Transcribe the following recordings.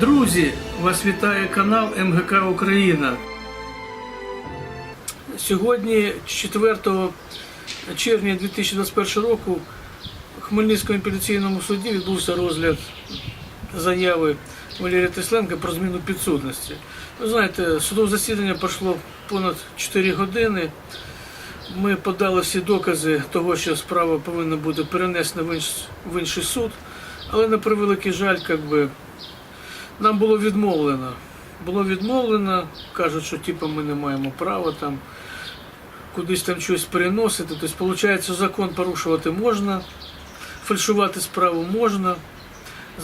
Друзі, вас вітає канал МГК Україна. Сьогодні, 4 червня 2021 року, в Хмельницькому апеляційному суді відбувся розгляд заяви Валерія Тесленка про зміну підсудності. Ви знаєте, судове засідання пройшло понад 4 години. Ми подали всі докази того, що справа повинна бути перенесена в інший, суд, але на превеликий жаль, як би, нам було відмовлено. Було відмовлено, кажуть, що типу, ми не маємо права там кудись там щось переносити. Тобто, виходить, закон порушувати можна, фальшувати справу можна,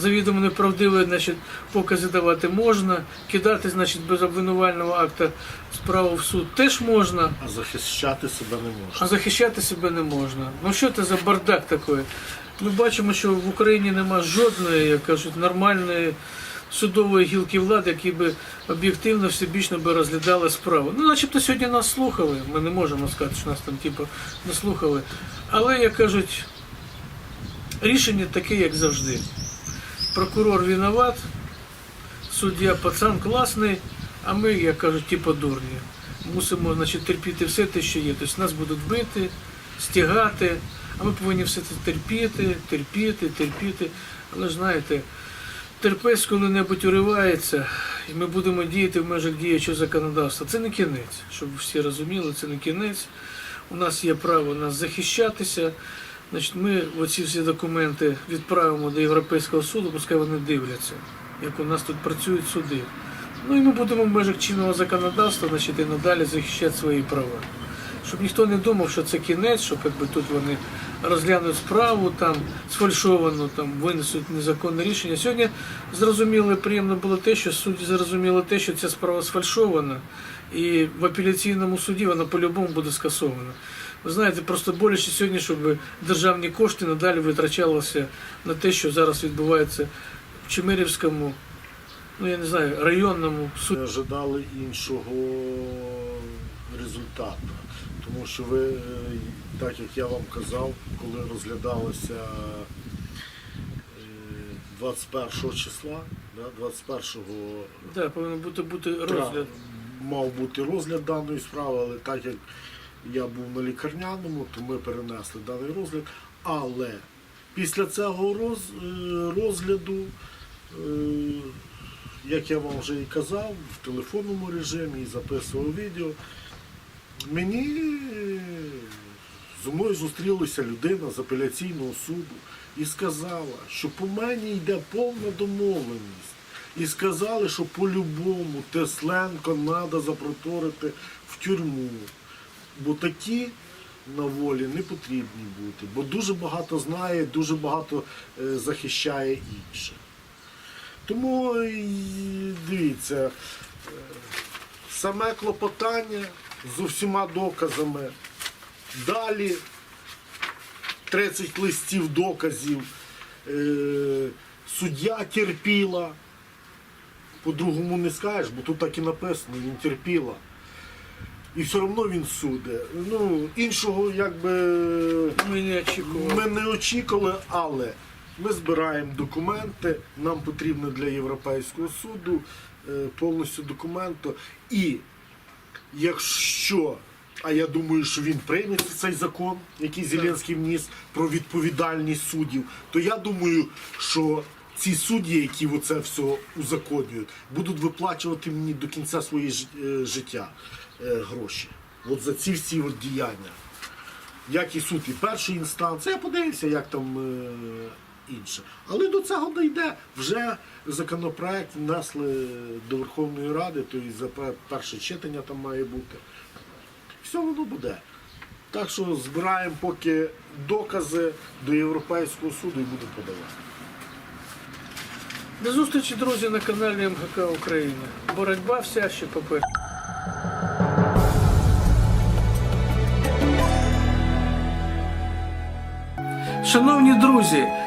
завідомо неправдиві значить, покази давати можна, кидати значить, без обвинувального акта справу в суд теж можна. А захищати себе не можна. А захищати себе не можна. Ну що це за бардак такий? Ми бачимо, що в Україні нема жодної, як кажуть, нормальної судової гілки влади, які би об'єктивно, всебічно би розглядали справу. Ну, начебто сьогодні нас слухали. Ми не можемо сказати, що нас там типу, не слухали. Але, як кажуть, рішення таке, як завжди. Прокурор виноват, суддя пацан класний, а ми, як кажуть, типу дурні. Мусимо значить, терпіти все те, що є. Тобто нас будуть бити, стягати, а ми повинні все це терпіти, терпіти, терпіти. Але ж знаєте, терпець коли-небудь уривається, і ми будемо діяти в межах діючого законодавства. Це не кінець, щоб всі розуміли, це не кінець. У нас є право нас захищатися. Значить, ми оці всі документи відправимо до Європейського суду, пускай вони дивляться, як у нас тут працюють суди. Ну і ми будемо в межах чинного законодавства значить, і надалі захищати свої права. Щоб ніхто не думав, що це кінець, що якби, тут вони розглянуть справу, там, сфальшовану, там, винесуть незаконне рішення. Сьогодні зрозуміло приємно було те, що судді зрозуміли те, що ця справа сфальшована, і в апеляційному суді вона по-любому буде скасована. Ви знаєте, просто боляче сьогодні, щоб державні кошти надалі витрачалися на те, що зараз відбувається в Чемерівському, ну я не знаю, районному суді. Ожидали іншого результату. Тому що ви, е, так як я вам казав, коли розглядалося е, 21 числа, да, 21 Да, повинен бути бути розгляд. Мав бути розгляд даної справи, але так як я був на лікарняному, то ми перенесли даний розгляд. Але після цього роз, е, розгляду, е, як я вам вже і казав, в телефонному режимі і записував відео, мені е, зі мною зустрілася людина з апеляційного суду і сказала, що по мені йде повна домовленість. І сказали, що по-любому Тесленко треба запроторити в тюрму. Бо такі на волі не потрібні бути. Бо дуже багато знає, дуже багато е, захищає інших. Тому дивіться, е, саме клопотання з усіма доказами. Далі 30 листів доказів. Е, Суддя терпіла. По-другому не скажеш, бо тут так і написано, він терпіла. І все одно він суде. Ну, іншого якби Ми не очікували. ми не очікували, але ми збираємо документи. Нам потрібно для Європейського суду е, повністю документи. І якщо, а я думаю, що він прийме цей закон, який Зеленський вніс про відповідальність суддів, то я думаю, що ці судді, які оце все узаконюють, будуть виплачувати мені до кінця своєї е, життя е, гроші. От за ці всі от діяння. Як і суд і першої інстанції, я подивився, як там е, інше. Але до цього дійде. Вже законопроект внесли до Верховної Ради, то і за перше читання там має бути. Все воно буде. Так що збираємо поки докази до Європейського суду і будемо подавати. До зустрічі, друзі, на каналі МГК Україна. Боротьба вся ще попереду. Шановні друзі,